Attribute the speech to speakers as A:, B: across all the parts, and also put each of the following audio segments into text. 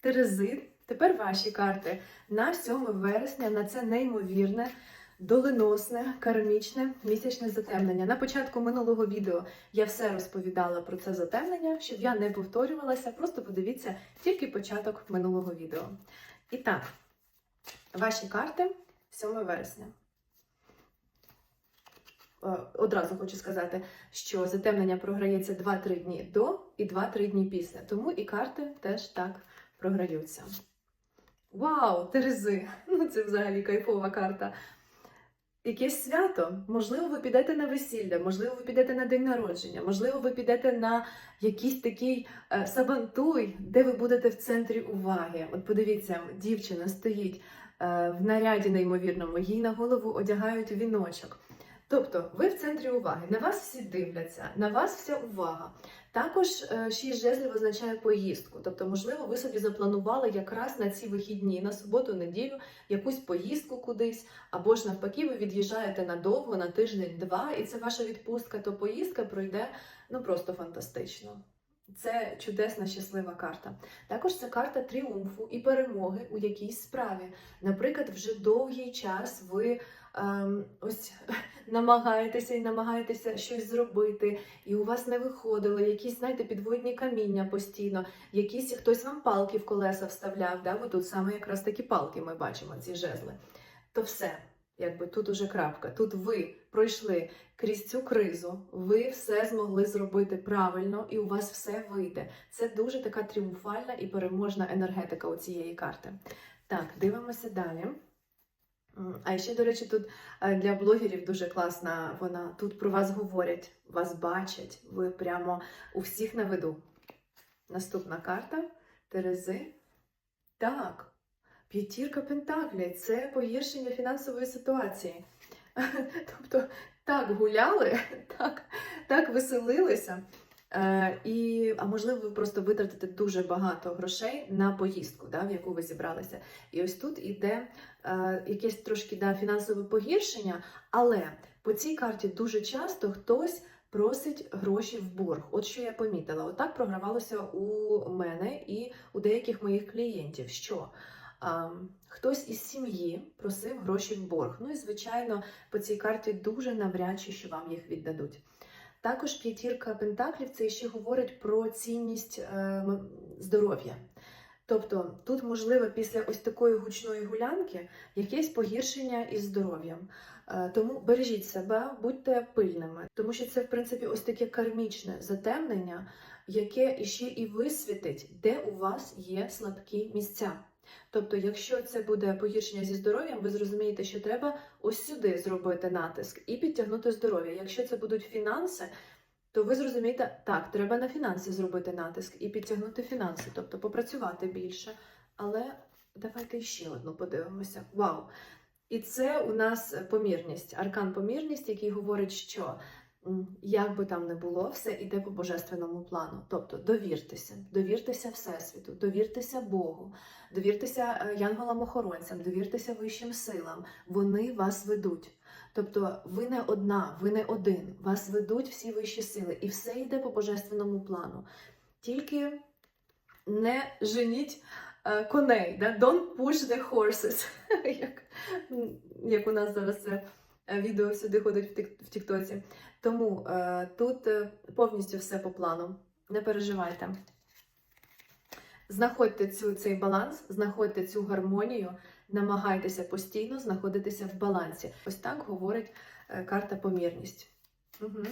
A: Терези, тепер ваші карти на 7 вересня на це неймовірне, доленосне, кармічне місячне затемнення. На початку минулого відео я все розповідала про це затемнення, щоб я не повторювалася. Просто подивіться тільки початок минулого відео. І так, ваші карти 7 вересня. Е, Одразу хочу сказати, що затемнення програється 2-3 дні до і 2-3 дні після. Тому і карти теж так програються. Вау, Терези! Ну це взагалі кайфова карта. Якесь свято, можливо, ви підете на весілля, можливо, ви підете на день народження, можливо, ви підете на якийсь такий е, сабантуй, де ви будете в центрі уваги. От подивіться, дівчина стоїть е, в наряді неймовірному, їй на голову одягають віночок. Тобто, ви в центрі уваги, на вас всі дивляться, на вас вся увага. Також е, шість жезлів означає поїздку. Тобто, можливо, ви собі запланували якраз на ці вихідні, на суботу, неділю, якусь поїздку кудись, або ж навпаки, ви від'їжджаєте надовго, на тиждень-два, і це ваша відпустка, то поїздка пройде ну просто фантастично. Це чудесна, щаслива карта. Також це карта тріумфу і перемоги у якійсь справі. Наприклад, вже довгий час ви ем, ось намагаєтеся і намагаєтеся щось зробити, і у вас не виходило, якісь, знаєте, підводні каміння постійно, якісь хтось вам палки в колеса вставляв. Да? Бо тут саме якраз такі палки ми бачимо, ці жезли. То все, якби тут уже крапка. Тут ви пройшли крізь цю кризу, ви все змогли зробити правильно, і у вас все вийде. Це дуже така тріумфальна і переможна енергетика у цієї карти. Так, дивимося далі. А ще, до речі, тут е, для блогерів дуже класна вона. Тут про вас говорять, вас бачать, ви прямо у всіх на виду. Наступна карта Терези. Так, п'ятірка Пентаклей це погіршення фінансової ситуації. Тобто, так гуляли, так, так веселилися. Е, і, а можливо, ви просто витратите дуже багато грошей на поїздку, да, в яку ви зібралися. І ось тут іде е, якесь трошки да, фінансове погіршення, але по цій карті дуже часто хтось просить гроші в борг. От що я помітила, отак програвалося у мене і у деяких моїх клієнтів. що а, хтось із сім'ї просив гроші в борг. Ну і звичайно, по цій карті дуже навряд чи що вам їх віддадуть. Також п'ятірка пентаклів це ще говорить про цінність е, здоров'я. Тобто тут, можливо, після ось такої гучної гулянки якесь погіршення із здоров'ям. Е, Тому бережіть себе, будьте пильними, тому що це, в принципі, ось таке кармічне затемнення, яке ще і висвітить, де у вас є слабкі місця. Тобто, якщо це буде погіршення зі здоров'ям, ви зрозумієте, що треба ось сюди зробити натиск і підтягнути здоров'я. Якщо це будуть фінанси, то ви зрозумієте, так, треба на фінанси зробити натиск і підтягнути фінанси, тобто попрацювати більше. Але давайте ще одну подивимося. Вау! І це у нас помірність, аркан помірність, який говорить, що як би там не було, все йде по божественному плану. Тобто довіртеся, довіртеся Всесвіту, довіртеся Богу, довіртеся е, янголам-охоронцям, довіртеся вищим силам. Вони вас ведуть. Тобто ви не одна, ви не один, вас ведуть всі вищі сили, і все йде по божественному плану. Тільки не женіть е, коней, да? don't push the horses, як, як у нас зараз це відео сюди ходить в Тіктоці. Тому е, тут е, повністю все по плану. Не переживайте. Знаходьте цю, цей баланс, знаходьте цю гармонію, намагайтеся постійно знаходитися в балансі. Ось так говорить е, карта помірність. Угу.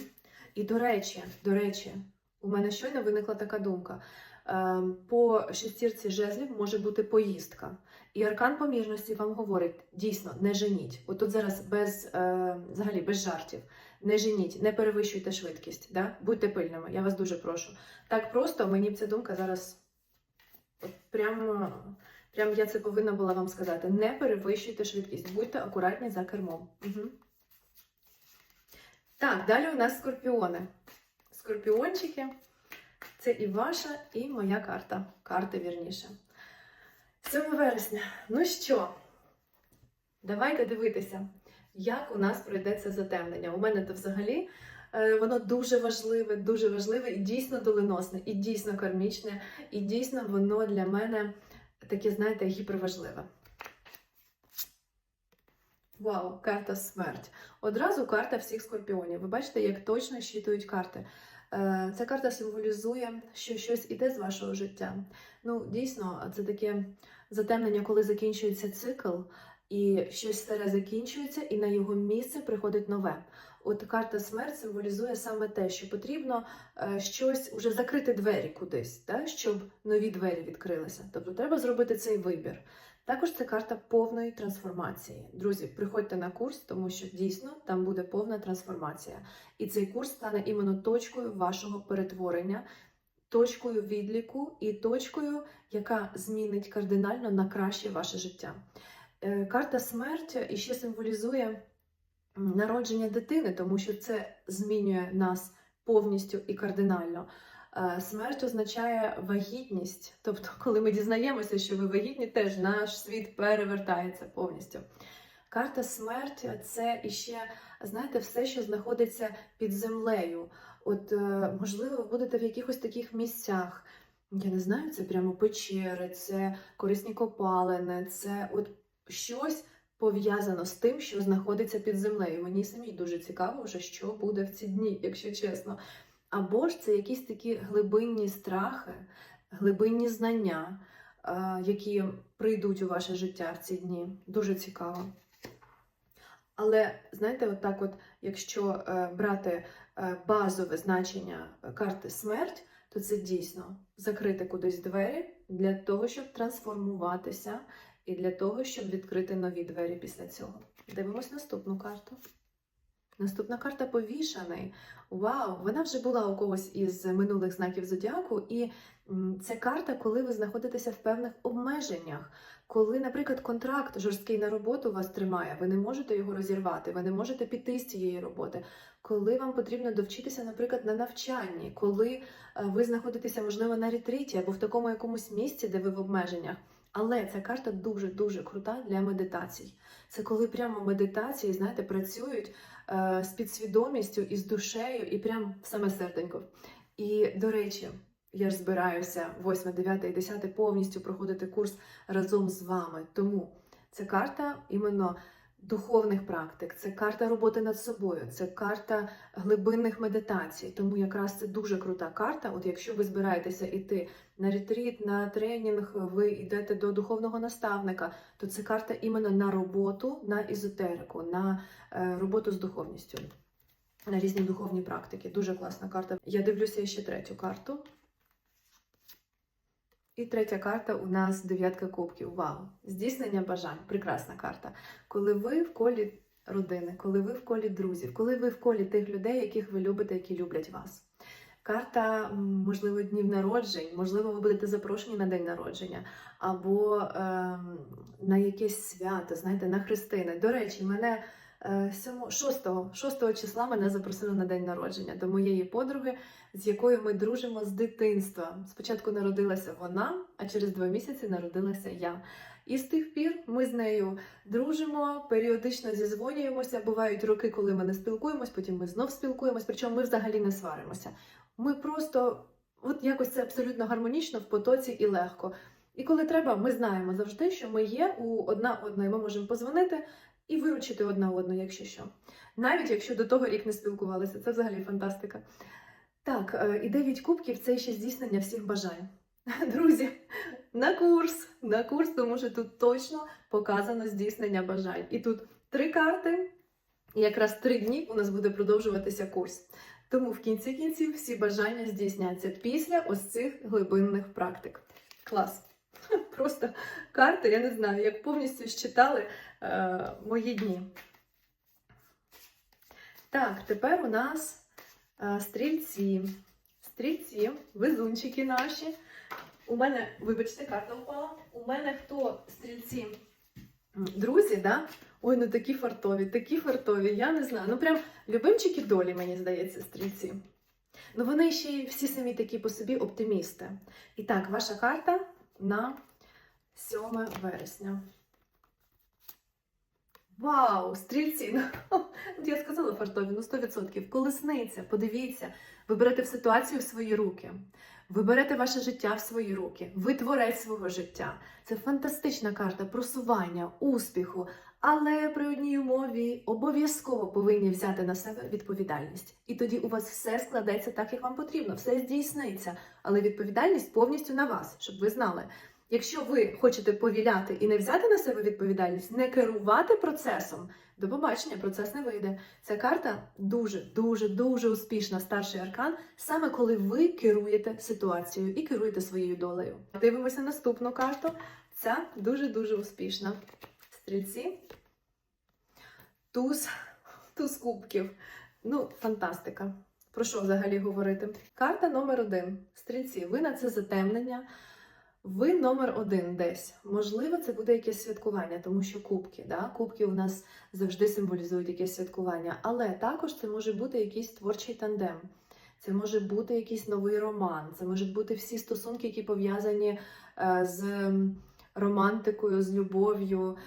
A: І до речі, до речі, у мене щойно виникла така думка. Е, По шестірці жезлів може бути поїздка. І аркан помірності вам говорить: дійсно, не женіть. Отут зараз без е, взагалі без жартів. Не женіть, не перевищуйте швидкість. Да? Будьте пильними, я вас дуже прошу. Так просто мені б ця думка зараз. От прямо, прямо я це повинна була вам сказати. Не перевищуйте швидкість, будьте акуратні за кермом. Угу. Так, далі у нас скорпіони. Скорпіончики. Це і ваша, і моя карта. Карти вірніше. 7 вересня. Ну що, давайте дивитися, як у нас пройде це затемнення. У мене то взагалі е, воно дуже важливе, дуже важливе і дійсно доленосне, і дійсно кармічне, і дійсно воно для мене таке, знаєте, гіперважливе. Вау, карта смерть. Одразу карта всіх скорпіонів. Ви бачите, як точно щитують карти. Е, Ця карта символізує, що щось іде з вашого життя. Ну, дійсно, це таке затемнення, коли закінчується цикл, і щось старе закінчується, і на його місце приходить нове. От карта смерть символізує саме те, що потрібно е, щось уже закрити двері кудись, та, щоб нові двері відкрилися. Тобто треба зробити цей вибір. Також це карта повної трансформації. Друзі, приходьте на курс, тому що дійсно там буде повна трансформація. І цей курс стане іменно точкою вашого перетворення, точкою відліку і точкою, яка змінить кардинально на краще ваше життя. Е, Карта смерть іще символізує народження дитини, тому що це змінює нас повністю і кардинально. Е, Смерть означає вагітність. Тобто, коли ми дізнаємося, що ви вагітні, теж наш світ перевертається повністю. Карта смерть це іще, знаєте, все, що знаходиться під землею. От, е, можливо, ви будете в якихось таких місцях. Я не знаю, це прямо печери, це корисні копалини, це от щось пов'язано з тим, що знаходиться під землею. Мені самій дуже цікаво, вже що буде в ці дні, якщо чесно. Або ж це якісь такі глибинні страхи, глибинні знання, е, які прийдуть у ваше життя в ці дні. Дуже цікаво. Але знаєте, от так от, якщо е, брати е, базове значення карти смерть, то це дійсно закрити кудись двері для того, щоб трансформуватися, і для того, щоб відкрити нові двері після цього. Дивимось наступну карту. Наступна карта повішаний. Вау, вона вже була у когось із минулих знаків зодіаку, і це карта, коли ви знаходитеся в певних обмеженнях. Коли, наприклад, контракт жорсткий на роботу вас тримає, ви не можете його розірвати, ви не можете піти з цієї роботи. Коли вам потрібно довчитися, наприклад, на навчанні, коли е, ви знаходитеся, можливо, на ретріті або в такому якомусь місці, де ви в обмеженнях. Але ця карта дуже дуже крута для медитацій. Це коли прямо медитації, знаєте, працюють з підсвідомістю і з душею, і прям саме серденько. І до речі, я ж збираюся 8, 9 і 10 повністю проходити курс разом з вами. Тому це карта іменно духовних практик, це карта роботи над собою, це карта глибинних медитацій. Тому якраз це дуже крута карта. От якщо ви збираєтеся йти на ретріт, на тренінг, ви йдете до духовного наставника, то це карта іменно на роботу, на езотерику, на е, роботу з духовністю, на різні духовні практики. Дуже класна карта. Я дивлюся ще третю карту. І третя карта у нас дев'ятка кубків. Вау! Здійснення бажань. Прекрасна карта. Коли ви в колі родини, коли ви в колі друзів, коли ви в колі тих людей, яких ви любите, які люблять вас. Карта, можливо, днів народжень, можливо, ви будете запрошені на день народження, або ем, на якесь свято, знаєте, на хрестини. До речі, мене е, 7, 6, 6 числа мене запросили на день народження до моєї подруги, з якою ми дружимо з дитинства. Спочатку народилася вона, а через два місяці народилася я. І з тих пір ми з нею дружимо, періодично зізвонюємося. Бувають роки, коли ми не спілкуємось, потім ми знов спілкуємось, причому ми взагалі не сваримося. Ми просто от якось це абсолютно гармонічно в потоці і легко. І коли треба, ми знаємо завжди, що ми є у одна одної. Ми можемо позвонити і виручити одна одну, якщо що. Навіть якщо до того рік не спілкувалися, це взагалі фантастика. Так, е, і 9 кубків це ще здійснення всіх бажань. Друзі, на курс, на курс, тому що тут точно показано здійснення бажань. І тут три карти, і якраз три дні у нас буде продовжуватися курс. Тому в кінці кінців всі бажання здійсняться після ось цих глибинних практик. Клас! Просто карти, я не знаю, як повністю щитали е, мої дні. Так, тепер у нас е, стрільці. Стрільці, везунчики наші. У мене, вибачте, карта впала. У мене хто стрільці? Друзі, да? Ой, ну такі фартові, такі фартові, я не знаю. Ну прям любимчики долі, мені здається, стрільці. Ну вони ще й всі самі такі по собі оптимісти. І так, ваша карта на 7 вересня. Вау, стрільці! Ну, я сказала фартові, ну 100%. Колесниця, подивіться, ви берете в ситуацію в свої руки. Ви берете ваше життя в свої руки, ви творець свого життя. Це фантастична карта просування, успіху, але при одній умові обов'язково повинні взяти на себе відповідальність. І тоді у вас все складеться так, як вам потрібно, все здійсниться. Але відповідальність повністю на вас, щоб ви знали. Якщо ви хочете повіляти і не взяти на себе відповідальність, не керувати процесом, до побачення, процес не вийде. Ця карта дуже, дуже, дуже успішна старший аркан, саме коли ви керуєте ситуацією і керуєте своєю долею. Дивимося наступну карту. Ця дуже-дуже успішна. Стрільці. Туз, туз кубків. Ну, фантастика. Про що взагалі говорити? Карта номер один. Стрільці, ви на це затемнення. Ви номер один десь. Можливо, це буде якесь святкування, тому що кубки, да? кубки у нас завжди символізують якесь святкування. Але також це може бути якийсь творчий тандем. Це може бути якийсь новий роман, це можуть бути всі стосунки, які пов'язані е, з романтикою, з любов'ю.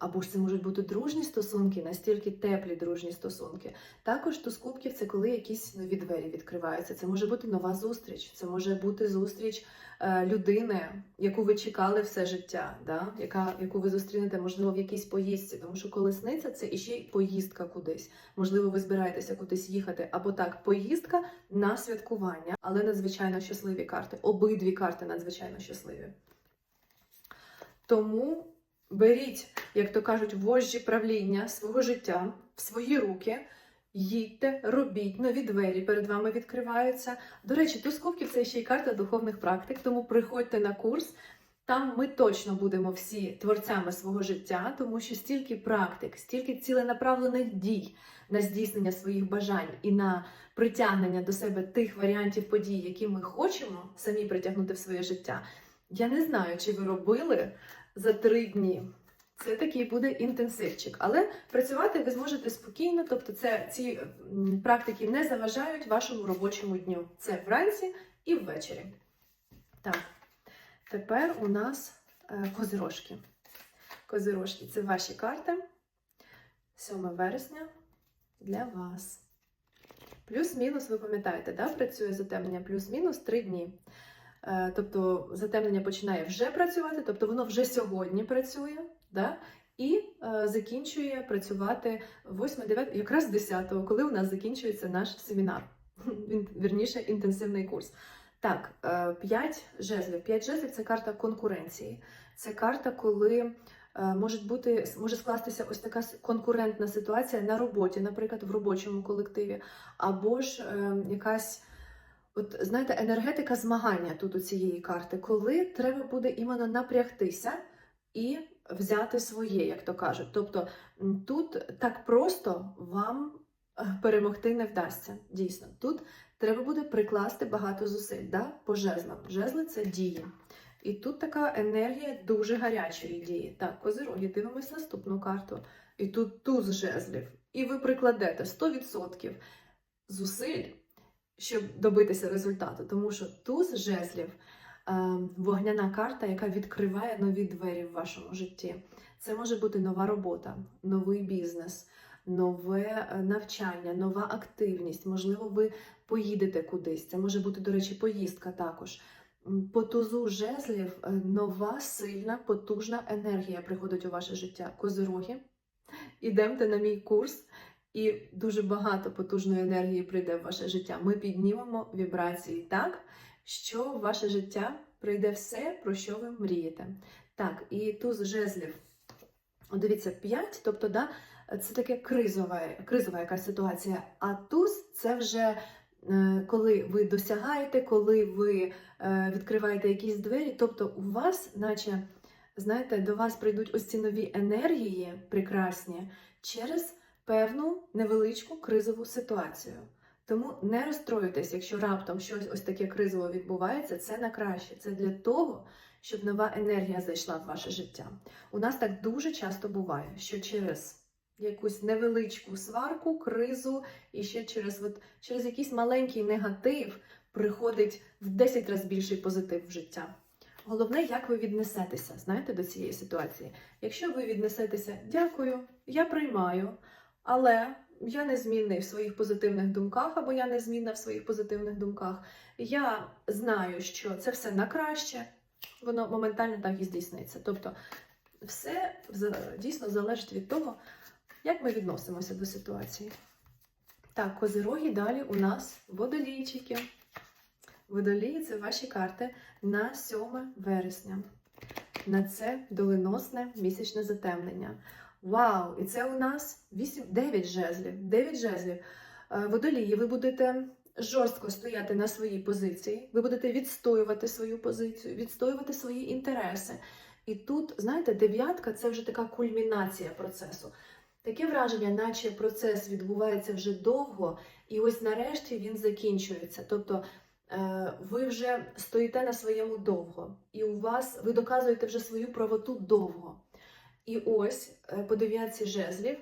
A: Або ж це можуть бути дружні стосунки, настільки теплі дружні стосунки. Також туз кубків це коли якісь нові двері відкриваються. Це може бути нова зустріч, це може бути зустріч е, людини, яку ви чекали все життя, да? яка, яку ви зустрінете, можливо, в якійсь поїздці. Тому що колесниця це іще й поїздка кудись. Можливо, ви збираєтеся кудись їхати, або так, поїздка на святкування, але надзвичайно щасливі карти. Обидві карти надзвичайно щасливі. Тому беріть, як то кажуть, вожжі правління свого життя в свої руки. Їдьте, робіть, нові двері перед вами відкриваються. До речі, туз кубків це ще й карта духовних практик, тому приходьте на курс. Там ми точно будемо всі творцями свого життя, тому що стільки практик, стільки ціленаправлених дій на здійснення своїх бажань і на притягнення до себе тих варіантів подій, які ми хочемо самі притягнути в своє життя. Я не знаю, чи ви робили за три дні. Це такий буде інтенсивчик, але працювати ви зможете спокійно, тобто це ці практики не заважають вашому робочому дню. Це вранці і ввечері. Так, тепер у нас е, козирожки. Козирожки це ваші карти. 7 вересня для вас. Плюс-мінус, ви пам'ятаєте, да? працює затемнення плюс-мінус 3 дні. Е, Тобто затемнення починає вже працювати, тобто воно вже сьогодні працює, да? і е, закінчує працювати 8-9, якраз 10-го, коли у нас закінчується наш семінар, вірніше, інтенсивний курс. Так, 5 жезлів. 5 жезлів це карта конкуренції. Це карта, коли е, можуть бути, може скластися ось така конкурентна ситуація на роботі, наприклад, в робочому колективі, або ж е, якась. От знаєте, енергетика змагання тут у цієї карти, коли треба буде іменно напрягтися і взяти своє, як то кажуть. Тобто тут так просто вам е, перемогти не вдасться. Дійсно, тут треба буде прикласти багато зусиль да? по жезлам. Жезли це дії. І тут така енергія дуже гарячої дії. Так, козироги, дивимось наступну карту. І тут туз жезлів. І ви прикладете 100% зусиль щоб добитися результату, тому що туз жезлів е, вогняна карта, яка відкриває нові двері в вашому житті. Це може бути нова робота, новий бізнес, нове е, навчання, нова активність. Можливо, ви поїдете кудись. Це може бути, до речі, поїздка також. По тузу жезлів е, нова, сильна, потужна енергія приходить у ваше життя. Козироги. Ідемте на мій курс і дуже багато потужної енергії прийде в ваше життя. Ми піднімемо вібрації так, що в ваше життя прийде все, про що ви мрієте. Так, і туз жезлів. Дивіться, 5, тобто, да, це таке кризова, кризова якась ситуація. А туз це вже е, коли ви досягаєте, коли ви е, відкриваєте якісь двері, тобто у вас, наче, знаєте, до вас прийдуть ось ці нові енергії прекрасні через певну невеличку кризову ситуацію. Тому не розстроюйтесь, якщо раптом щось ось таке кризове відбувається, це на краще. Це для того, щоб нова енергія зайшла в ваше життя. У нас так дуже часто буває, що через якусь невеличку сварку, кризу і ще через, от, через якийсь маленький негатив приходить в 10 разів більший позитив в життя. Головне, як ви віднесетеся, знаєте, до цієї ситуації. Якщо ви віднесетеся, дякую, я приймаю, але я незмінний в своїх позитивних думках, або я незмінна в своїх позитивних думках. Я знаю, що це все на краще, воно моментально так і здійсниться. Тобто, все дійсно залежить від того, як ми відносимося до ситуації. Так, козироги далі у нас водолійчики. Водолії це ваші карти на 7 вересня. На це доленосне місячне затемнення. Вау! І це у нас 8, 9 жезлів. 9 жезлів. Е, Водолії, ви будете жорстко стояти на своїй позиції, ви будете відстоювати свою позицію, відстоювати свої інтереси. І тут, знаєте, дев'ятка це вже така кульмінація процесу. Таке враження, наче процес відбувається вже довго, і ось нарешті він закінчується. Тобто е, ви вже стоїте на своєму довго, і у вас ви доказуєте вже свою правоту довго. І ось е, по дев'ятці жезлів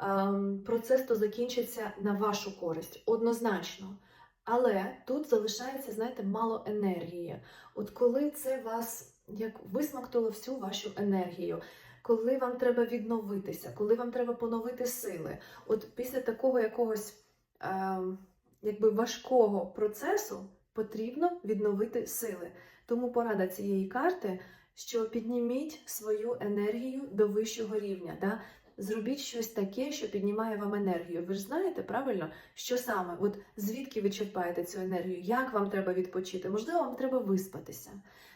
A: ем, процес то закінчиться на вашу користь, однозначно. Але тут залишається, знаєте, мало енергії. От коли це вас як висмактало всю вашу енергію, коли вам треба відновитися, коли вам треба поновити сили, от після такого якогось ем, якби важкого процесу потрібно відновити сили. Тому порада цієї карти, що підніміть свою енергію до вищого рівня. Да? Зробіть щось таке, що піднімає вам енергію. Ви ж знаєте правильно, що саме? От звідки ви черпаєте цю енергію? Як вам треба відпочити? Можливо, вам треба виспатися.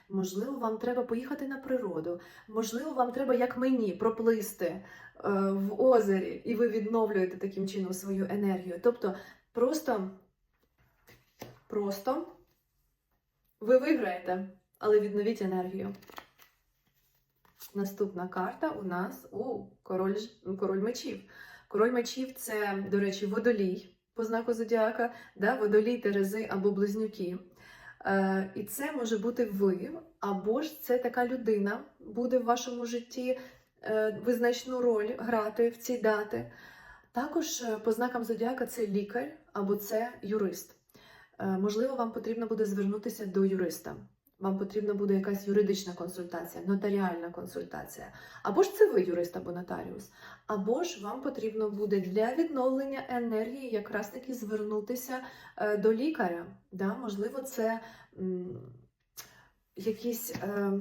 A: Можливо, вам треба поїхати на природу. Можливо, вам треба, як мені, проплисти е, в озері, і ви відновлюєте таким чином свою енергію. Тобто, просто, просто ви виграєте, але відновіть енергію. Наступна карта у нас у король, король мечів. Король мечів це, до речі, водолій по знаку зодіака, да? водолій, терези або близнюки. Е, і це може бути ви, або ж це така людина буде в вашому житті е, визначну роль грати в ці дати. Також е, по знакам зодіака це лікар або це юрист. Е, можливо, вам потрібно буде звернутися до юриста. Вам потрібна буде якась юридична консультація, нотаріальна консультація. Або ж це ви юрист або нотаріус, або ж вам потрібно буде для відновлення енергії якраз таки звернутися е, до лікаря. Да? Можливо, це м, якийсь е,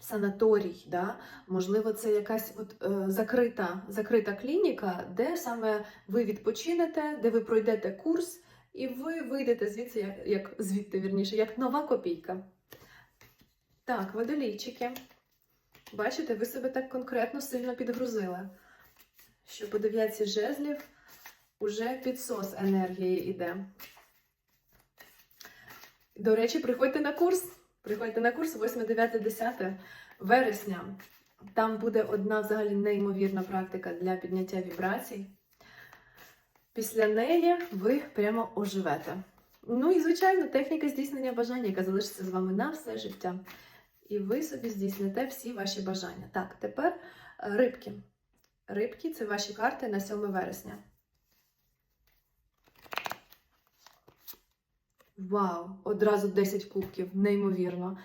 A: санаторій, да? можливо, це якась от, е, закрита, закрита клініка, де саме ви відпочинете, де ви пройдете курс, і ви вийдете звідси, як, як звідти вірніше, як нова копійка. Так, водолійчики. Бачите, ви себе так конкретно сильно підгрузили, що по дев'ятці жезлів уже підсос енергії йде. До речі, приходьте на курс. Приходьте на курс 8, 9, 10 вересня. Там буде одна взагалі неймовірна практика для підняття вібрацій. Після неї ви прямо оживете. Ну і, звичайно, техніка здійснення бажання, яка залишиться з вами на все життя. І ви собі здійсните всі ваші бажання. Так, тепер е, рибки. Рибки це ваші карти на 7 вересня. Вау! Одразу 10 кубків, неймовірно.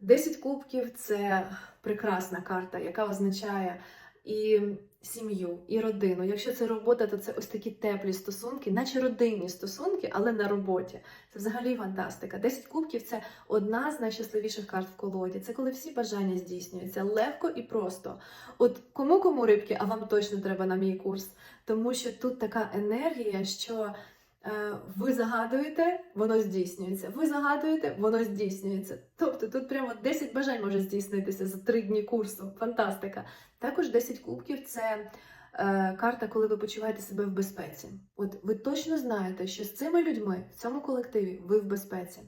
A: 10 кубків це прекрасна карта, яка означає і сім'ю, і родину. Якщо це робота, то це ось такі теплі стосунки, наче родинні стосунки, але на роботі. Це взагалі фантастика. 10 кубків це одна з найщасливіших карт в колоді. Це коли всі бажання здійснюються легко і просто. От кому кому рибки, а вам точно треба на мій курс, тому що тут така енергія, що. Е, Ви загадуєте, воно здійснюється. Ви загадуєте, воно здійснюється. Тобто тут прямо 10 бажань може здійснитися за 3 дні курсу. Фантастика. Також 10 кубків це е, карта, коли ви почуваєте себе в безпеці. От ви точно знаєте, що з цими людьми в цьому колективі ви в безпеці.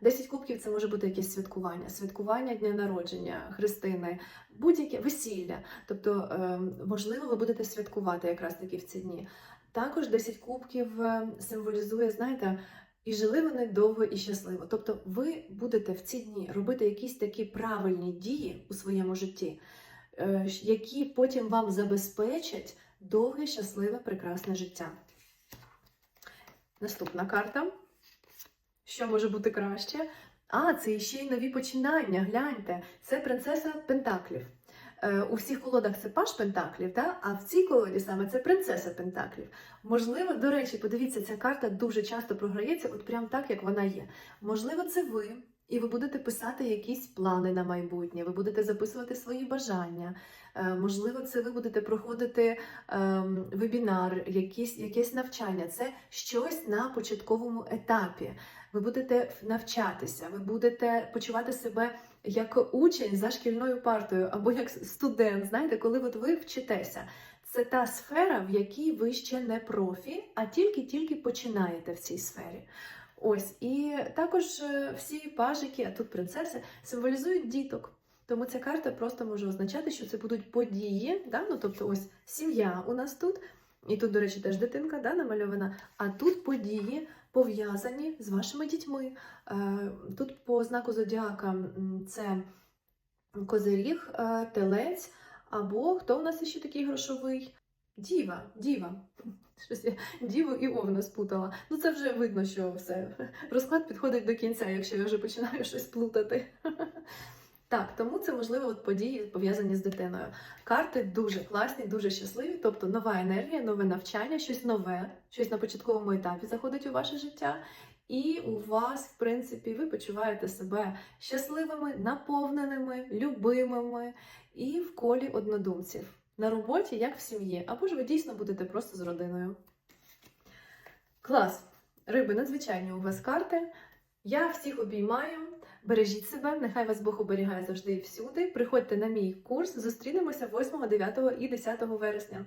A: 10 кубків це може бути якесь святкування, святкування дня народження, хрестини, будь-яке весілля. Тобто, е, можливо, ви будете святкувати якраз таки в ці дні. Також 10 кубків е, символізує, знаєте, і жили вони довго і щасливо. Тобто, ви будете в ці дні робити якісь такі правильні дії у своєму житті, е, які потім вам забезпечать довге, щасливе, прекрасне життя. Наступна карта. Що може бути краще? А, це ще й нові починання. Гляньте, це принцеса Пентаклів. Е, у всіх колодах це паш Пентаклів, та? а в цій колоді саме це принцеса Пентаклів. Можливо, до речі, подивіться, ця карта дуже часто програється, от прям так, як вона є. Можливо, це ви, і ви будете писати якісь плани на майбутнє, ви будете записувати свої бажання. Е, Можливо, це ви будете проходити ем, вебінар, якісь, якесь навчання. Це щось на початковому етапі. Ви будете навчатися, ви будете почувати себе як учень за шкільною партою або як студент. Знаєте, коли от ви вчитеся. Це та сфера, в якій ви ще не профі, а тільки-тільки починаєте в цій сфері. Ось, і також е, всі пажики, а тут принцеси, символізують діток. Тому ця карта просто може означати, що це будуть події, да? ну, тобто ось сім'я у нас тут, і тут, до речі, теж дитинка да, намальована, а тут події пов'язані з вашими дітьми. Е, Тут по знаку зодіака це козиріг, е, телець, або хто у нас ще такий грошовий? Діва, діва. Щось я діву і овна спутала. Ну це вже видно, що все. Розклад підходить до кінця, якщо я вже починаю щось плутати. Так, тому це можливо от події пов'язані з дитиною. Карти дуже класні, дуже щасливі, тобто нова енергія, нове навчання, щось нове, щось на початковому етапі заходить у ваше життя. І у вас, в принципі, ви почуваєте себе щасливими, наповненими, любимими і в колі однодумців. На роботі, як в сім'ї, або ж ви дійсно будете просто з родиною. Клас! Риби, надзвичайні у вас карти. Я всіх обіймаю. Бережіть себе, нехай вас Бог оберігає завжди і всюди. Приходьте на мій курс, зустрінемося 8, 9 і 10 вересня.